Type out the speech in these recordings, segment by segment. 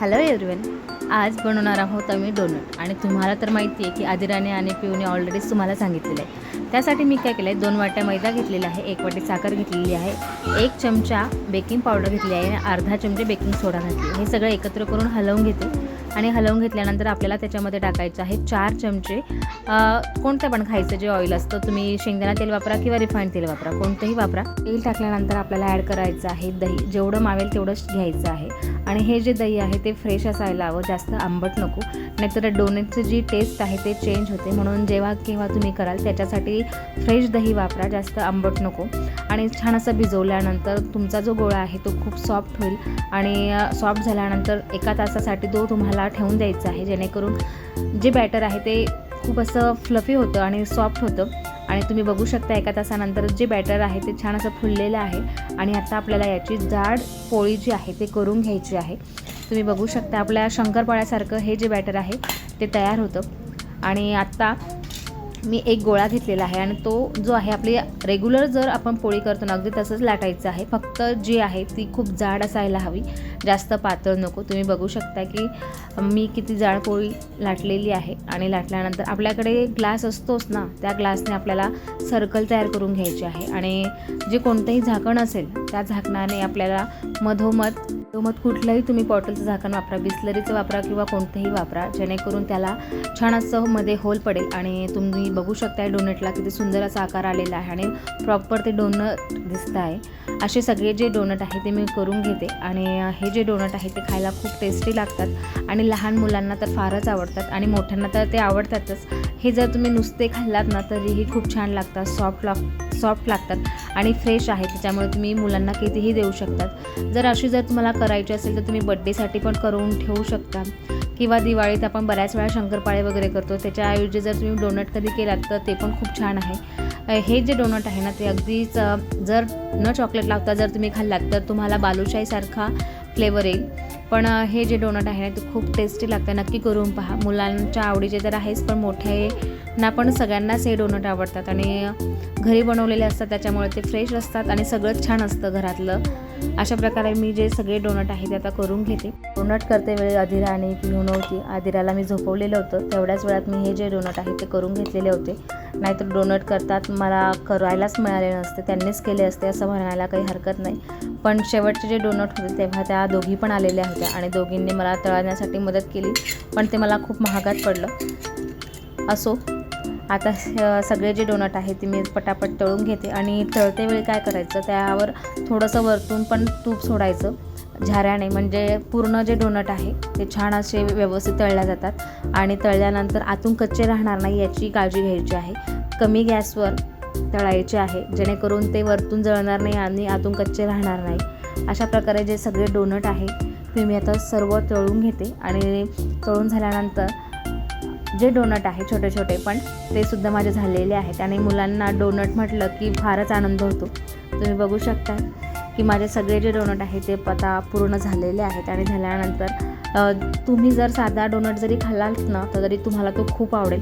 Hello everyone आज बनवणार आहोत आम्ही डोनट आणि तुम्हाला तर माहिती आहे की आदिराने आणि पिऊने ऑलरेडीच तुम्हाला सांगितलेलं आहे. त्यासाठी मी काय केलं आहे दोन वाट्या मैदा घेतलेला आहे एक वाटी साखर घेतलेली आहे एक चमचा बेकिंग पावडर घेतली आहे आणि अर्धा चमचे बेकिंग सोडा घातली हे सगळं एकत्र करून हलवून घेते. आणि हलवून घेतल्यानंतर आपल्याला त्याच्यामध्ये टाकायचं आहे चार चमचे. कोणतं पण खायचं जे ऑइल असतं तुम्ही शेंगदाणा तेल वापरा किंवा रिफाईंड तेल वापरा कोणतंही वापरा. तेल टाकल्यानंतर आपल्याला ॲड करायचं आहे दही. जेवढं मावेल तेवढंच घ्यायचं आहे. आणि हे जे दही आहे ते फ्रेश असायला हवं जास्त आंबट नको. नाहीतर डोनेटची जी टेस्ट आहे ते चेंज होते. म्हणून जेव्हा केव्हा तुम्ही कराल त्याच्यासाठी फ्रेश दही वापरा जास्त आंबट नको. आणि छान असं भिजवल्यानंतर तुमचा जो गोळा आहे तो खूप सॉफ्ट होईल. आणि सॉफ्ट झाल्यानंतर एका तासासाठी तो तुम्हाला ठेवून द्यायचा आहे. जेणेकरून जे बॅटर आहे ते खूप असं फ्लफी होतं आणि सॉफ्ट होतं. आणि तुम्ही बघू शकता एका तासानंतर जे बॅटर आहे ते छान असं फुललेलं आहे. आणि आता आपल्याला याची जाड पोळी जी आहे ते करून घ्यायची आहे. तुम्ही बघू शकता आपल्या शंकरपाळ्यासारखं हे जे बॅटर आहे ते तयार होतं. आणि आत्ता मी एक गोळा घेतलेला आहे आणि तो जो आहे आपली रेग्युलर जर आपण पोळी करतो ना अगदी तसंच लाटायचं आहे. फक्त जी आहे ती खूप जाड असायला हवी. जास्त पातळ नको. तुम्ही बघू शकता की मी किती जाड पोळी लाटलेली आहे आणि लाटल्यानंतर आपल्याकडे ग्लास असतोच ना त्या ग्लासने आपल्याला सर्कल तयार करून घ्यायची आहे. आणि जे कोणतंही झाकण असेल त्या झाकणाने आपल्याला मधोमध मधोमध कुठलंही तुम्ही बॉटलचं झाकण वापरा बिस्लरीचं वापरा किंवा कोणतंही वापरा जेणेकरून त्याला छान असं मध्ये होल पडेल आणि तुम्ही बघू शकता डोनटला किती सुंदर असा आकार आलेला आहे आणि प्रॉपर ते डोनट दिसत आहे. असे सगळे जे डोनट आहे ते मी करून घेते आणि हे जे डोनट आहे ते खायला खूप टेस्टी लागतात आणि लहान मुलांना तर फारच आवडतात आणि मोठ्यांना तर ते आवडतातच. हे जर तुम्ही नुसते खाल्लात ना तरीही खूप छान लागतात सॉफ्ट लाग सॉफ्ट लागतात आणि फ्रेश आहे त्याच्यामुळे तुम्ही मुलांना कितीही देऊ शकतात. जर अशी जर तुम्हाला करायची असेल तर तुम्ही बड्डेसाठी पण करून ठेवू शकता. किंवा दिवाळीत आपण बऱ्याच वेळा शंकरपाळे वगैरे करतो. त्याच्याऐवजी जर तुम्ही डोनट कधी केलात तर ते पण खूप छान आहे. हे जे डोनट आहे ना ते अगदीच जर न चॉकलेट लावता जर तुम्ही खाल्लात तर तुम्हाला बालुशाहीसारखा फ्लेवर येईल. पण हे जे डोनट आहे ना ते खूप टेस्टी लागतं. नक्की करून पहा. मुलांच्या आवडीचे तर आहेच पण मोठे ना पण सगळ्यांनाच हे डोनट आवडतात. आणि घरी बनवलेले असतात त्याच्यामुळे ते फ्रेश असतात आणि सगळंच छान असतं घरातलं. अशा प्रकारे मी जे सगळे डोनट आहे ते आता करून घेते. डोनट करते वेळी अधिरा आणि पिऊ नव्हती अधिराला मी झोपवलेलं होतं. तेवढ्याच वेळात मी हे जे डोनट आहे ते करून घेतलेले होते. नाहीतर डोनट करतात. मला करायलाच मिळाले नसते. त्यांनीच केले असते असं म्हणायला काही हरकत नाही. पण शेवटचे जे डोनट होते तेव्हा त्या दोघी पण आलेल्या होत्या आणि दोघींनी मला तळण्यासाठी मदत केली. पण ते मला खूप महागात पडलं. असो. आता सगळे जे डोनट आहे ते मी पटापट तळून घेते. आणि तळते वेळी काय करायचं? त्यावर थोडंसं वरतून पण तूप सोडायचं. झाऱ्याने म्हणजे पूर्ण जे डोनट आहे ते छान असे व्यवस्थित तळल्या जातात. आणि तळल्यानंतर आतून कच्चे राहणार नाही याची काळजी घ्यायची आहे. कमी गॅसवर तळायचे आहे जेणेकरून ते वरतून जळणार नाही आणि आतून कच्चे राहणार नाही. अशा प्रकारे जे सगळे डोनट आहे ते मी आता सर्व तळून घेते. आणि तळून झाल्यानंतर जे डोनट आहे छोटे छोटे पण ते सुद्धा माझे झालेले आहेत आणि मुलांना डोनट म्हटलं की फारच आनंद होतो. तुम्ही बघू शकता. की माझे सगळे जे डोनट आहे ते आता पूर्ण झालेले आहेत आणि झाल्यानंतर तुम्ही जर साधा डोनट जरी खाल्लात ना तर तरी तुम्हाला तो खूप आवडेल.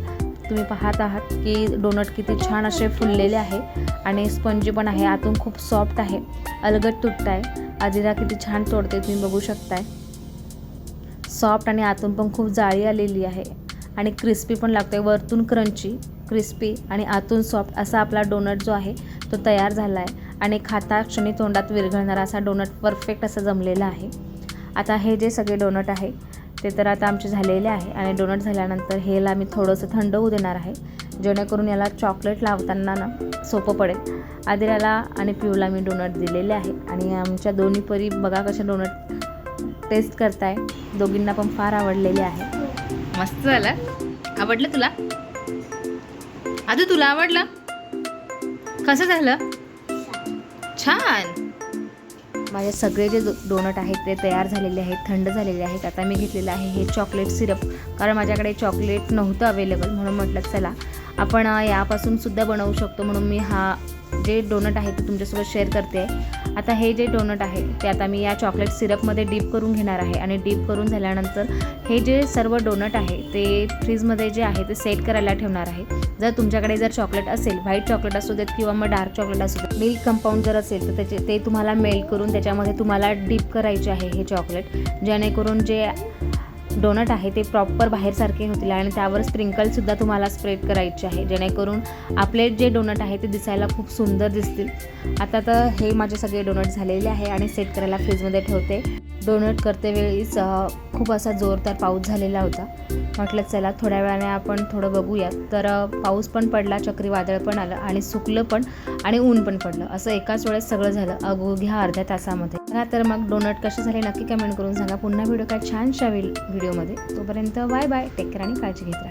तुम्ही पाहत आहात की डोनट किती छान असे फुललेले आहे आणि स्पंजी पण आहे आतून खूप सॉफ्ट आहे अलगट तुटत आहे. आदिरा किती छान तोडते तुम्ही बघू शकताय. सॉफ्ट आणि आतून पण खूप जाळी आलेली आहे आणि क्रिस्पी पण लागतो आहे वरतून क्रंची क्रिस्पी आणि आतून सॉफ्ट असा आपला डोनट जो आहे तो तयार झाला आहे आणि खाता क्षणी तोंडात विरघळणारा असा डोनट परफेक्ट असा जमलेला आहे. आता हे जे सगळे डोनट आहे ते तर आता आमचे झालेले आहे आणि डोनट झाल्यानंतर हेला मी थोडंसं थंड होऊ देणार आहे. जेणेकरून याला चॉकलेट लावताना ना सोपं पडेल. आदिराला आणि पिऊला मी डोनट दिलेले आहे आणि आमच्या दोन्ही परी बघा कशा डोनट टेस्ट करताय. दोघींना पण फार आवडलेले आहे. मस्त झालं. आवडलं तुला? आधी तुला आवडलं? कसं झालं? छान. माझे सगळे जे डोनट आहेत ते तयार झालेले आहेत थंड झालेले आहेत. आता मी घेतलेलं आहे हे चॉकलेट सिरप कारण माझ्याकडे चॉकलेट नव्हतं अवेलेबल म्हणून म्हटलं चला. आपण यापासून सुद्धा बनवू शकतो म्हणून मी हा जे डोनट आहे ते तुमच्यासोबत शेअर करते. आहे आता हे जे डोनट आहे ते आता मी या चॉकलेट सिरपमध्ये डीप करून घेणार आहे आणि डीप करून झाल्यानंतर हे जे सर्व डोनट आहे ते फ्रीजमध्ये जे आहे ते सेट करायला ठेवणार आहे. जर तुमच्याकडे जर चॉकलेट असेल व्हाईट चॉकलेट असू देत किंवा मग डार्क चॉकलेट असू देत मिल्क कंपाऊंड जर असेल तर त्याचे ते तुम्हाला मेल्ट करून त्याच्यामध्ये तुम्हाला डीप करायचे आहे हे चॉकलेट. जेणेकरून जे डोनट आहे ते प्रॉपर बाहेरसारखे होतील आणि त्यावर स्प्रिंकलसुद्धा तुम्हाला स्प्रेड करायचे आहे. जेणेकरून आपले जे डोनट आहे ते दिसायला खूप सुंदर दिसतील. आता तर हे माझे सगळे डोनट झालेले आहे आणि सेट करायला फ्रीजमध्ये ठेवते. डोनट करते वेळीच खूप असा जोरदार पाऊस झालेला होता. म्हटलं चला थोड्या वेळाने आपण थोडं बघूयात तर पाऊस पण पडला चक्रीवादळ पण आलं आणि सुकलं पण आणि ऊन पण पडलं. असं एकाच वेळेस सगळं झालं अगोघ्या अर्ध्या तासामध्ये. हा तर मग डोनट कसे झाले नक्की कमेंट करून सांगा. पुन्हा व्हिडिओ काय छानशा व्हिडिओमध्ये तोपर्यंत बाय बाय टेक केअर आणि काळजी घेत